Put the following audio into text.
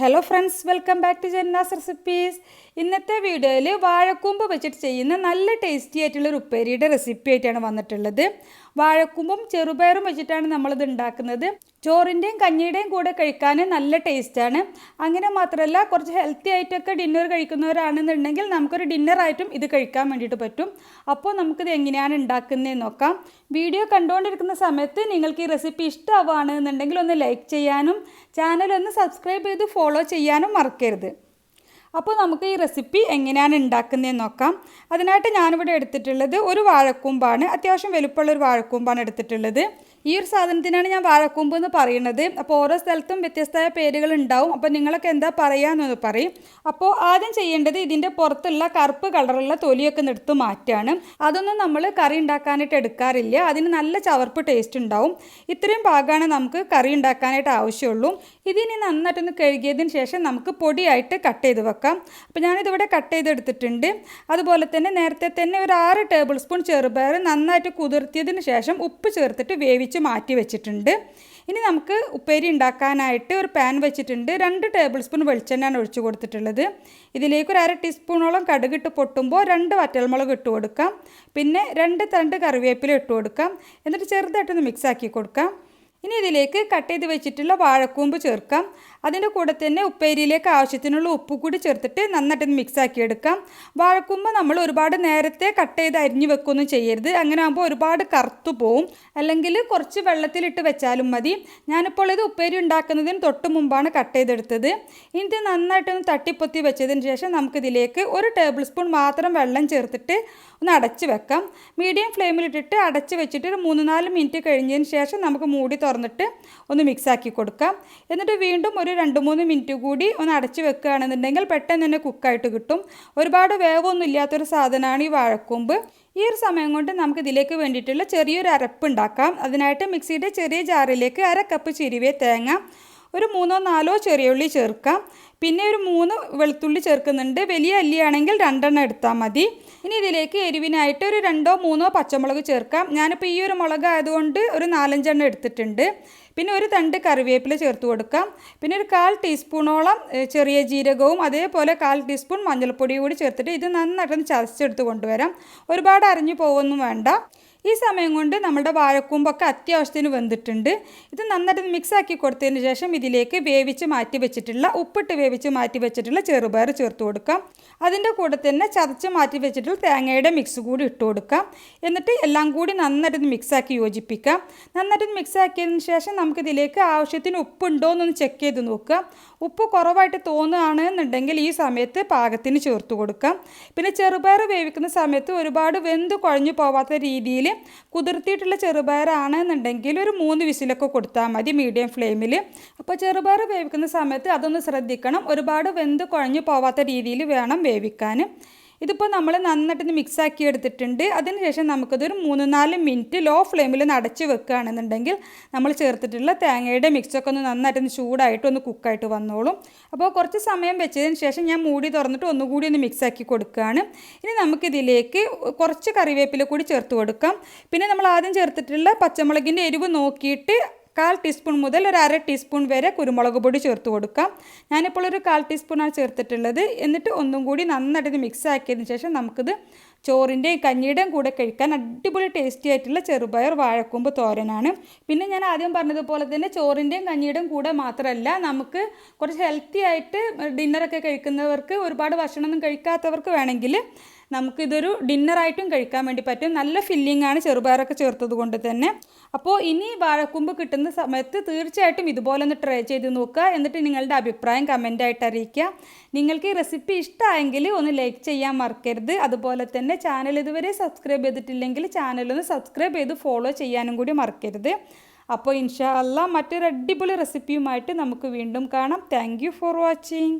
Hello friends welcome back to Janna's recipes ഇന്നത്തെ വീഡിയോയിൽ വാഴക്കൂമ്പ് വെച്ചിട്ട് ചെയ്യുന്ന നല്ല ടേസ്റ്റി ആയിട്ടുള്ള ഒരു ഉപ്പേരിയുടെ റെസിപ്പി ആയിട്ടാണ് വന്നിട്ടുള്ളത്. വാഴക്കൂമ്പും ചെറുപയറും വെച്ചിട്ടാണ് നമ്മളിത് ഉണ്ടാക്കുന്നത്. ചോറിന്റെയും കഞ്ഞിയുടെയും കൂടെ കഴിക്കാൻ നല്ല ടേസ്റ്റാണ്. അങ്ങനെ മാത്രമല്ല കുറച്ച് ഹെൽത്തി ആയിട്ടൊക്കെ ഡിന്നർ കഴിക്കുന്നവരാണെന്നുണ്ടെങ്കിൽ നമുക്കൊരു ഡിന്നറായിട്ടും ഇത് കഴിക്കാൻ വേണ്ടിയിട്ട് പറ്റും. അപ്പോൾ നമുക്കിത് എങ്ങനെയാണ് ഉണ്ടാക്കുന്നതെന്ന് നോക്കാം. വീഡിയോ കണ്ടുകൊണ്ടിരിക്കുന്ന സമയത്ത് നിങ്ങൾക്ക് ഈ റെസിപ്പി ഇഷ്ടമാവുകയാണെന്നുണ്ടെങ്കിൽ ഒന്ന് ലൈക്ക് ചെയ്യാനും ചാനൽ ഒന്ന് സബ്സ്ക്രൈബ് ചെയ്ത് ഫോളോ ചെയ്യാനും മറക്കരുത്. അപ്പോൾ നമുക്ക് ഈ റെസിപ്പി എങ്ങനെയാണ് ഉണ്ടാക്കുന്നതെന്ന് നോക്കാം. അതിനായിട്ട് ഞാനിവിടെ എടുത്തിട്ടുള്ളത് ഒരു വാഴക്കൂമ്പാണ്. അത്യാവശ്യം വലുപ്പമുള്ള ഒരു വാഴക്കൂമ്പാണ് എടുത്തിട്ടുള്ളത്. ഈ ഒരു സാധനത്തിനാണ് ഞാൻ വാഴക്കൂമ്പ് എന്ന് പറയുന്നത്. അപ്പോൾ ഓരോ സ്ഥലത്തും വ്യത്യസ്തമായ പേരുകൾ ഉണ്ടാവും അപ്പോൾ നിങ്ങളൊക്കെ എന്താ പറയാമെന്നൊന്ന് പറയും. അപ്പോൾ ആദ്യം ചെയ്യേണ്ടത് ഇതിന്റെ പുറത്തുള്ള കറുപ്പ് കളറുള്ള തൊലിയൊക്കെ എടുത്ത് മാറ്റുകയാണ് അതൊന്നും നമ്മൾ കറി ഉണ്ടാക്കാനായിട്ട് എടുക്കാറില്ല. അതിന് നല്ല ചവർപ്പ് ടേസ്റ്റ് ഉണ്ടാവും. ഇത്രയും ഭാഗമാണ് നമുക്ക് കറി ഉണ്ടാക്കാനായിട്ട് ആവശ്യമുള്ളൂ. ഇതിനി നന്നായിട്ടൊന്ന് കഴുകിയതിന് ശേഷം നമുക്ക് പൊടിയായിട്ട് കട്ട് ചെയ്ത് വെക്കാം. അപ്പോൾ ഞാനിതിവിടെ കട്ട് ചെയ്തെടുത്തിട്ടുണ്ട് അതുപോലെ തന്നെ നേരത്തെ തന്നെ ഒരു ആറ് ടേബിൾ സ്പൂൺ ചെറുപയർ നന്നായിട്ട് കുതിർത്തിയതിന് ശേഷം ഉപ്പ് ചേർത്തിട്ട് വേവിച്ച് മാറ്റി വെച്ചിട്ടുണ്ട്. ഇനി നമുക്ക് ഉപ്പേരി ഉണ്ടാക്കാനായിട്ട് ഒരു പാൻ വെച്ചിട്ടുണ്ട്. രണ്ട് ടേബിൾ സ്പൂൺ വെളിച്ചെണ്ണയാണ് ഒഴിച്ചു കൊടുത്തിട്ടുള്ളത്. ഇതിലേക്ക് ഒരു അര ടീസ്പൂണോളം കടുക് ഇട്ട് പൊട്ടുമ്പോൾ രണ്ട് വറ്റൽമുളക് ഇട്ട് കൊടുക്കാം. പിന്നെ രണ്ട് തണ്ട് കറിവേപ്പില ഇട്ട് കൊടുക്കാം. എന്നിട്ട് ചെറുതായിട്ടൊന്ന് മിക്സ് ആക്കി കൊടുക്കാം. ഇനി ഇതിലേക്ക് കട്ട് ചെയ്ത് വെച്ചിട്ടുള്ള വാഴക്കൂമ്പ് ചേർക്കാം. അതിന്റെ കൂടെ തന്നെ ഉപ്പേരിയിലേക്ക് ആവശ്യത്തിനുള്ള ഉപ്പ് കൂടി ചേർത്തിട്ട് നന്നായിട്ട് മിക്സ് ആക്കി എടുക്കാം. വാഴക്കൂമ്പ് നമ്മൾ ഒരുപാട് നേരത്തെ കട്ട് ചെയ്ത് അരിഞ്ഞു വെക്കുകയൊന്നും ചെയ്യരുത്. അങ്ങനെ ആകുമ്പോൾ ഒരുപാട് കറുത്തു പോവും. അല്ലെങ്കിൽ കുറച്ച് വെള്ളത്തിലിട്ട് വെച്ചാലും മതി. ഞാനിപ്പോൾ ഇത് ഉപ്പേരി ഉണ്ടാക്കുന്നതിന് തൊട്ട് മുമ്പാണ് കട്ട് ചെയ്തെടുത്തത്. ഇനി ഇത് നന്നായിട്ടൊന്ന് തട്ടിപ്പൊത്തി വെച്ചതിന് ശേഷം നമുക്കിതിലേക്ക് ഒരു ടേബിൾ സ്പൂൺ മാത്രം വെള്ളം ചേർത്തിട്ട് ഒന്ന് അടച്ച് വെക്കാം. മീഡിയം ഫ്ലെയിമിലിട്ടിട്ട് അടച്ച് വെച്ചിട്ട് ഒരു മൂന്ന് നാല് മിനിറ്റ് കഴിഞ്ഞതിന് ശേഷം നമുക്ക് മൂടി തുറന്നിട്ട് ഒന്ന് മിക്സാക്കി കൊടുക്കാം. എന്നിട്ട് വീണ്ടും ഒരു രണ്ട് മൂന്ന് മിനിറ്റ് കൂടി ഒന്ന് അടച്ച് വെക്കുകയാണെന്നുണ്ടെങ്കിൽ പെട്ടെന്ന് തന്നെ കുക്കായിട്ട് കിട്ടും. ഒരുപാട് വേവൊന്നും ഇല്ലാത്തൊരു സാധനമാണ് ഈ വാഴക്കൂമ്പ്. ഈ ഒരു സമയം കൊണ്ട് നമുക്ക് ഇതിലേക്ക് വേണ്ടിയിട്ടുള്ള ചെറിയൊരു അരപ്പ് ഉണ്ടാക്കാം. അതിനായിട്ട് മിക്സിയുടെ ചെറിയ ജാറിലേക്ക് അര കപ്പ് ചിരിവേ തേങ്ങ ഒരു മൂന്നോ നാലോ ചെറിയുള്ളി ചേർക്കാം. പിന്നെ ഒരു മൂന്ന് വെളുത്തുള്ളി ചേർക്കുന്നുണ്ട്. വലിയ അല്ലിയാണെങ്കിൽ രണ്ടെണ്ണം എടുത്താൽ മതി. ഇനി ഇതിലേക്ക് എരിവിനായിട്ട് ഒരു രണ്ടോ മൂന്നോ പച്ചമുളക് ചേർക്കാം. ഞാനിപ്പോൾ ഈ ഒരു മുളക് ആയതുകൊണ്ട് ഒരു നാലഞ്ചെണ്ണം എടുത്തിട്ടുണ്ട്. പിന്നെ ഒരു തണ്ട് കറിവേപ്പില ചേർത്ത് കൊടുക്കാം. പിന്നെ ഒരു കാൽ ടീസ്പൂണോളം ചെറിയ ജീരകവും അതേപോലെ കാൽ ടീസ്പൂൺ മഞ്ഞൾപ്പൊടിയും കൂടി ചേർത്തിട്ട് ഇത് നന്നായിട്ടൊന്ന് ചതച്ചെടുത്ത് കൊണ്ടുവരാം. ഒരുപാട് അരഞ്ഞു പോകുമൊന്നും വേണ്ട. ഈ സമയം കൊണ്ട് നമ്മുടെ വാഴക്കൂമ്പൊക്കെ അത്യാവശ്യത്തിന് വെന്തിട്ടുണ്ട്. ഇത് നന്നായിട്ട് മിക്സ് ആക്കി കൊടുത്തതിന് ശേഷം ഇതിലേക്ക് വേവിച്ച് മാറ്റി വെച്ചിട്ടുള്ള ഉപ്പിട്ട് വേവിച്ച് മാറ്റി വെച്ചിട്ടുള്ള ചെറുപയർ ചേർത്ത് കൊടുക്കാം. അതിന്റെ കൂടെ തന്നെ ചതച്ച് മാറ്റി വെച്ചിട്ടുള്ള തേങ്ങയുടെ മിക്സ് കൂടി ഇട്ട് കൊടുക്കാം. എന്നിട്ട് എല്ലാം കൂടി നന്നായിട്ട് മിക്സാക്കി യോജിപ്പിക്കാം. നന്നായിട്ട് മിക്സാക്കിയതിന് ശേഷം നമുക്കിതിലേക്ക് ആവശ്യത്തിന് ഉപ്പുണ്ടോ എന്നൊന്ന് ചെക്ക് ചെയ്ത് നോക്കുക ഉപ്പ് കുറവായിട്ട് തോന്നുകയാണെന്നുണ്ടെങ്കിൽ ഈ സമയത്ത് പാകത്തിന് ചേർത്ത് കൊടുക്കാം. പിന്നെ ചെറുപയർ വേവിക്കുന്ന സമയത്ത് ഒരുപാട് വെന്ത് കുഴഞ്ഞു പോവാത്ത രീതിയിൽ കുതിർത്തിയിട്ടുള്ള ചെറുപയറാണെന്നുണ്ടെങ്കിൽ ഒരു മൂന്ന് വിസിലൊക്കെ കൊടുത്താൽ മതി മീഡിയം ഫ്ലെയിമിൽ. അപ്പോൾ ചെറുപയർ വേവിക്കുന്ന സമയത്ത് അതൊന്ന് ശ്രദ്ധിക്കണം. ഒരുപാട് വെന്ത് കുഴഞ്ഞു പോവാത്ത രീതിയിൽ വേണം വേവിക്കാൻ. ഇതിപ്പോൾ നമ്മൾ നന്നായിട്ടൊന്ന് മിക്സാക്കി എടുത്തിട്ടുണ്ട്. അതിനുശേഷം നമുക്കിതൊരു മൂന്ന് നാല് മിനിറ്റ് ലോ ഫ്ലെയിമിൽ അടച്ച് വെക്കുകയാണെന്നുണ്ടെങ്കിൽ നമ്മൾ ചേർത്തിട്ടുള്ള തേങ്ങയുടെ മിക്സൊക്കെ ഒന്ന് നന്നായിട്ടൊന്ന് ചൂടായിട്ട് ഒന്ന് കുക്കായിട്ട് വന്നോളും. അപ്പോൾ കുറച്ച് സമയം വെച്ചതിന് ശേഷം ഞാൻ മൂടി തുറന്നിട്ട് ഒന്നുകൂടി ഒന്ന് മിക്സാക്കി കൊടുക്കുകയാണ്. ഇനി നമുക്കിതിലേക്ക് കുറച്ച് കറിവേപ്പില കൂടി ചേർത്ത് കൊടുക്കാം. പിന്നെ നമ്മൾ ആദ്യം ചേർത്തിട്ടുള്ള പച്ചമുളകിന്റെ എരിവ് നോക്കിയിട്ട് കാൽ ടീസ്പൂൺ മുതൽ ഒരു അര ടീസ്പൂൺ വരെ കുരുമുളക് പൊടി ചേർത്ത് കൊടുക്കാം. ഞാനിപ്പോൾ ഒരു കാൽ ടീസ്പൂണാണ് ചേർത്തിട്ടുള്ളത്. എന്നിട്ട് ഒന്നും കൂടി നന്നായിട്ട് മിക്സ് ആക്കിയതിന് ശേഷം നമുക്കിത് ചോറിന്റെയും കഞ്ഞിയുടെയും കൂടെ കഴിക്കാൻ അടിപൊളി ടേസ്റ്റി ആയിട്ടുള്ള ചെറുപയർ വാഴക്കൂമ്പ് തോരനാണ്. പിന്നെ ഞാൻ ആദ്യം പറഞ്ഞതുപോലെ തന്നെ ചോറിന്റെയും കഞ്ഞിയുടെയും കൂടെ മാത്രമല്ല നമുക്ക് കുറച്ച് ഹെൽത്തി ആയിട്ട് ഡിന്നറൊക്കെ കഴിക്കുന്നവർക്ക് ഒരുപാട് ഭക്ഷണമൊന്നും കഴിക്കാത്തവർക്ക് വേണമെങ്കിൽ നമുക്കിതൊരു ഡിന്നറായിട്ടും കഴിക്കാൻ വേണ്ടി പറ്റും. നല്ല ഫില്ലിംഗ് ആണ് ചെറുപയറൊക്കെ ചേർത്തത് കൊണ്ട് തന്നെ. അപ്പോൾ ഇനി വാഴക്കൂമ്പ് കിട്ടുന്ന സമയത്ത് തീർച്ചയായിട്ടും ഇതുപോലെ ഒന്ന് ട്രൈ ചെയ്ത് നോക്കുക. എന്നിട്ട് നിങ്ങളുടെ അഭിപ്രായം കമന്റായിട്ട് അറിയിക്കുക. നിങ്ങൾക്ക് ഈ റെസിപ്പി ഇഷ്ടമായെങ്കിൽ ഒന്ന് ലൈക്ക് ചെയ്യാൻ മറക്കരുത്. അതുപോലെ തന്നെ ചാനൽ ഇതുവരെ സബ്സ്ക്രൈബ് ചെയ്തിട്ടില്ലെങ്കിൽ ചാനലൊന്ന് സബ്സ്ക്രൈബ് ചെയ്ത് ഫോളോ ചെയ്യാനും കൂടി മറക്കരുത്. അപ്പോൾ ഇൻഷാ അല്ല മറ്റൊരു അടിപൊളി റെസിപ്പിയുമായിട്ട് നമുക്ക് വീണ്ടും കാണാം. Thank for watching